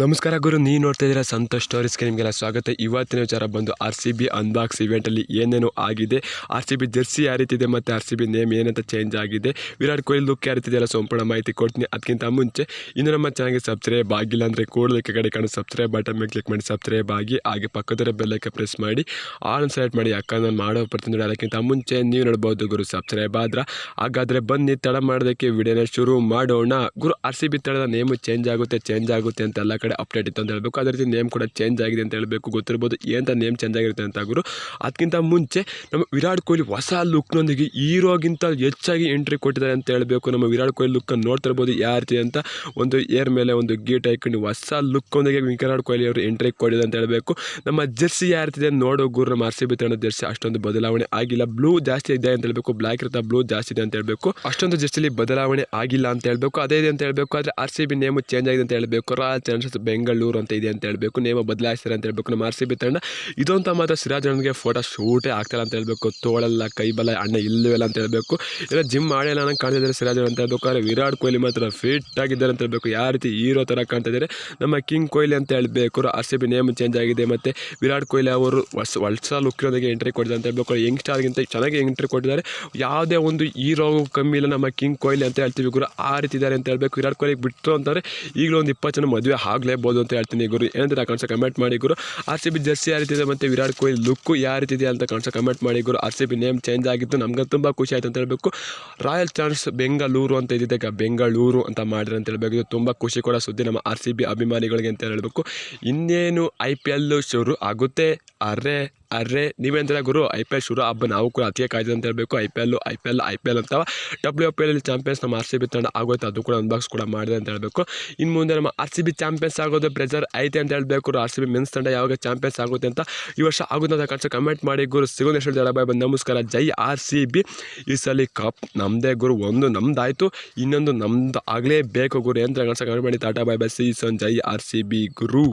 ನಮಸ್ಕಾರ ಗುರು, ನೀವು ನೋಡ್ತಾ ಇದ್ದೀರಾ ಸಂತೋಷ್ ಸ್ಟೋರೀಸ್ಗೆ ನಿಮಗೆಲ್ಲ ಸ್ವಾಗತ. ಇವತ್ತಿನ ವಿಚಾರ ಬಂದು ಆರ್ ಸಿ ಬಿ ಅನ್ಬಾಕ್ಸ್ ಇವೆಂಟಲ್ಲಿ ಏನೇನು ಆಗಿದೆ. ಆರ್ ಸಿ ಬಿ ಜೆರ್ಸಿ ಯಾವ ರೀತಿ ಇದೆ ಮತ್ತು ಆರ್ ಸಿ ಬಿ ನೇಮ್ ಏನಂತ ಚೇಂಜ್ ಆಗಿದೆ. ವಿರಾಟ್ ಕೊಹ್ಲಿ ಲುಕ್ ಯಾವ ರೀತಿ ಇದೆಯಲ್ಲ ಸಂಪೂರ್ಣ ಮಾಹಿತಿ ಕೊಡ್ತೀನಿ. ಅದಕ್ಕಿಂತ ಮುಂಚೆ, ಇನ್ನು ನಮ್ಮ ಚಾನಲ್ಗೆ ಸಬ್ಸ್ಕ್ರೈಬ್ ಆಗಿಲ್ಲ ಅಂದರೆ ಕೂಡಲೇ ಕಡೆ ಕಾಣೋ ಸಬ್ಸ್ಕ್ರೈಬ್ ಬಟನ್ ಮೇಲೆ ಕ್ಲಿಕ್ ಮಾಡಿ ಸಬ್ಸ್ಕ್ರೈಬ್ ಆಗಿ, ಹಾಗೆ ಪಕ್ಕದ ಬೆಲ್ಲಕ್ಕೆ ಪ್ರೆಸ್ ಮಾಡಿ ಆಲ್ ಸೆಲೆಕ್ಟ್ ಮಾಡಿ ಯಾಕಂದ್ರೆ ನಾನು ಮಾಡೋ ಬರ್ತೀನಿ ಅದಕ್ಕಿಂತ ಮುಂಚೆ ನೀವು ನೋಡ್ಬೋದು ಗುರು ಸಬ್ಸ್ಕ್ರೈಬ್ ಆದ್ರೆ. ಹಾಗಾದರೆ ಬನ್ನಿ, ತಡ ಮಾಡೋದಕ್ಕೆ ವಿಡಿಯೋನ ಶುರು ಮಾಡೋಣ. ಗುರು ಆರ್ ಸಿ ಬಿ ತಳದ ನೇಮು ಚೇಂಜ್ ಆಗುತ್ತೆ ಚೇಂಜ್ ಆಗುತ್ತೆ ಅಂತ ಎಲ್ಲ ಅಪ್ಡೇಟ್ ಇತ್ತು ಅಂತ ಹೇಳಬೇಕು. ಅದೇ ರೀತಿ ನೇಮ್ ಕೂಡ ಚೇಂಜ್ ಆಗಿದೆ ಅಂತ ಹೇಳಬೇಕು, ಗೊತ್ತಿರ್ಬೋದು ಏನಂತ ನೇಮ್ ಚೇಂಜ್ ಆಗಿರುತ್ತೆ ಅಂತ ಗುರು. ಅದಕ್ಕಿಂತ ಮುಂಚೆ ನಮ್ಮ ವಿರಾಟ್ ಕೊಹ್ಲಿ ಹೊಸ ಲುಕ್ನೊಂದಿಗೆ ಹೀರೋಗಿಂತ ಹೆಚ್ಚಾಗಿ ಎಂಟ್ರಿ ಕೊಟ್ಟಿದ್ದಾರೆ ಅಂತ ಹೇಳಬೇಕು. ನಮ್ಮ ವಿರಾಟ್ ಕೊಹ್ಲಿ ಲುಕ್ಕನ್ನು ನೋಡ್ತಾ ಇರ್ಬೋದು ಯಾವ ರೀತಿ ಅಂತ ಒಂದು ಏರ್ ಮೇಲೆ ಒಂದು ಗೇಟ್ ಹಾಕೊಂಡು ಹೊಸ ಲುಕ್ಕೊಂದಿಗೆ ವಿರಾಟ್ ಕೊಹ್ಲಿ ಅವರು ಎಂಟ್ರಿ ಕೊಟ್ಟಿದೆ ಅಂತ ಹೇಳಬೇಕು. ನಮ್ಮ ಜೆರ್ಸಿ ಯಾವ ರೀತಿ ಇದೆ ನೋಡೋ ಗುರು, ನಮ್ಮ ಆರ್ ಸಿ ಬಿ ತಂಡ ಜರ್ಸಿ ಅಷ್ಟೊಂದು ಬದಲಾವಣೆ ಆಗಿಲ್ಲ. ಬ್ಲೂ ಜಾಸ್ತಿ ಇದೆ ಅಂತ ಹೇಳಬೇಕು. ಬ್ಲ್ಯಾಕ್ ಇರ್ತಾ ಬ್ಲೂ ಜಾಸ್ತಿ ಇದೆ ಅಂತ ಹೇಳಬೇಕು. ಅಷ್ಟೊಂದು ಜರ್ಸಿಲಿ ಬದಲಾವಣೆ ಆಗಿಲ್ಲ ಅಂತ ಹೇಳಬೇಕು. ಅದೇ ಇದೆ ಅಂತ ಹೇಳಬೇಕು. ಆದರೆ R C B name change ಆಗಿದೆ ಅಂತ ಹೇಳಬೇಕು. ರಾಯಲ್ ಚಾಲೆಂಜರ್ಸ್ ಬೆಂಗಳೂರು ಅಂತ ಇದೆ ಅಂತ ಹೇಳಬೇಕು, ನೇಮ ಬದಲಾಯಿಸ್ತಾರೆ ಅಂತ ಹೇಳಬೇಕು. ನಮ್ಮ ಆರ್ ಸಿ ಬಿ ತಂಡ ಇದೊಂತ ಮಾತ್ರ ಸಿರಾಜ್ ಅಣ್ಣನಿಗೆ ಫೋಟೋ ಶೂಟೇ ಆಗ್ತಾಯಿಲ್ಲ ಅಂತ ಹೇಳಬೇಕು. ತೋಳಲ್ಲ ಕೈ ಅಣ್ಣ ಇಲ್ಲವಲ್ಲ ಅಂತ ಹೇಳಬೇಕು. ಇಲ್ಲ ಜಿಮ್ ಮಾಡಿಲ್ಲ ನಂಗೆ ಕಾಣ್ತಿದ್ದಾರೆ ಸಿರಾಜ್ ಅಂತ ಹೇಳಬೇಕು. ಆದರೆ ವಿರಾಟ್ ಕೊಹ್ಲಿ ಮಾತ್ರ ಫಿಟ್ ಆಗಿದ್ದಾರೆ ಅಂತ ಹೇಳಬೇಕು. ಯಾವ ರೀತಿ ಹೀರೋ ಥರ ಕಾಣ್ತಾ ಇದ್ದಾರೆ. ನಮ್ಮ ಕಿಂಗ್ ಕೊಹ್ಲಿ ಅಂತ ಹೇಳಬೇಕು. R C B name change ಆಗಿದೆ ಮತ್ತು ವಿರಾಟ್ ಕೊಹ್ಲಿ ಅವರು ಹೊಸ ಹೊಸ ಇರೋದಕ್ಕೆ ಎಂಟ್ರಿ ಕೊಟ್ಟಿದ್ದಾರೆ ಅಂತ ಹೇಳ್ಬೇಕು. ಯಂಗ್ ಸ್ಟಾರ್ಗಿಂತ ಚೆನ್ನಾಗಿ ಎಂಟ್ರಿ ಕೊಟ್ಟಿದ್ದಾರೆ. ಯಾವುದೇ ಒಂದು ಹೀರೋ ಕಮ್ಮಿ ಇಲ್ಲ. ನಮ್ಮ ಕಿಂಗ್ ಕೊಹ್ಲಿ ಅಂತ ಹೇಳ್ತೀವಿ ಗುರು ಆ ರೀತಿ ಇದ್ದಾರೆ ಅಂತ ಹೇಳಬೇಕು. ವಿರಾಟ್ ಕೊಹ್ಲಿ ಬಿಟ್ಟರು ಅಂತಾರೆ. ಈಗಲೂ ಒಂದು ಇಪ್ಪತ್ತು ಜನ ಮದುವೆ ಆಗಲೇಬೋದು ಅಂತ ಹೇಳ್ತೀನಿ ಗುರು. ಏನಂತ ಕಾಣಿಸೋ ಕಮೆಂಟ್ ಮಾಡಿ ಗುರು. ಆರ್ ಸಿ ಬಿ ಜರ್ಸಿ ಯಾವ ರೀತಿ ಇದೆ ಮತ್ತು ವಿರಾಟ್ ಕೊಹ್ಲಿ ಲುಕ್ಕು ಯಾವ ರೀತಿ ಅಂತ ಕಾಣಿಸೋ ಕಮೆಂಟ್ ಮಾಡಿ ಗುರು. R C B name change ಆಗಿತ್ತು ನಮ್ಗೆ ತುಂಬ ಖುಷಿ ಆಯಿತು ಅಂತ ಹೇಳಬೇಕು. ರಾಯಲ್ ಚಾನ್ಸ್ ಬೆಂಗಳೂರು ಅಂತ ಇದ್ದಿದ್ದೆ ಬೆಂಗಳೂರು ಅಂತ ಮಾಡಿದ್ರು ಅಂತ ಹೇಳಬೇಕು. ಇದು ತುಂಬ ಖುಷಿ ಕೂಡ ಸುದ್ದಿ ನಮ್ಮ ಆರ್ ಸಿ ಬಿ ಅಭಿಮಾನಿಗಳಿಗೆ ಅಂತ ಹೇಳಬೇಕು. ಇನ್ನೇನು ಐ ಪಿ ಎಲ್ ಶುರು ಆಗುತ್ತೆ? ಅರೆ ಅರೆ ನೀವೇಂದ್ರೆ ಗುರು? ಐ ಪಿ ಎಲ್ ಶುರು ಹಬ್ಬ, ನಾವು ಕೂಡ ಅದಕ್ಕೆ ಕಾಯ್ದು ಅಂತ ಹೇಳಬೇಕು. I P L I P L I P L ಅಂತ ಡಬ್ಲ್ಯೂ ಪಿ ಎಲ್ ಚಾಂಪಿಯನ್ಸ್ ನಮ್ಮ ಆರ್ ಸಿ ಬಿ ತಂಡ ಆಗೋಯ್ತು, ಅದು ಕೂಡ ಅನ್ಬಾಕ್ಸ್ ಕೂಡ ಮಾಡಿದೆ ಅಂತ ಹೇಳಬೇಕು. ಇನ್ನು ಮುಂದೆ ನಮ್ಮ ಆರ್ ಸಿ ಬಿ ಚಾಂಪಿಯನ್ಸ್ ಆಗೋದು ಪ್ರೆಜರ್ ಐತೆ ಅಂತ ಹೇಳಬೇಕು ಆರ್ ಸಿ ಬಿ ಮೆನ್ಸ್ ತಂಡ ಯಾವಾಗ ಚಾಂಪಿಯನ್ಸ್ ಆಗುತ್ತೆ ಅಂತ ಈ ವರ್ಷ ಆಗುತ್ತೆ ಅಂತ ಖರ್ಚು ಕಮೆಂಟ್ ಮಾಡಿ ಗುರು. ಸಿಗೋ ಎಷ್ಟು ಜಡ ಬಾಯ್ ಬಂದು ನಮಸ್ಕಾರ. ಜೈ ಆರ್ ಸಿ ಬಿ ಈ ಸಲ ಕಪ್ ನಮ್ಮದೇ ಗುರು. ಒಂದು ನಮ್ದಾಯಿತು, ಇನ್ನೊಂದು ನಮ್ದು ಆಗಲೇಬೇಕು ಗುರು ಅಂತ ಕನ್ಸ ಕಮೆಂಟ್ ಮಾಡಿ. Tata bye bye see soon ಜೈ ಆರ್ ಸಿ ಬಿ ಗುರು.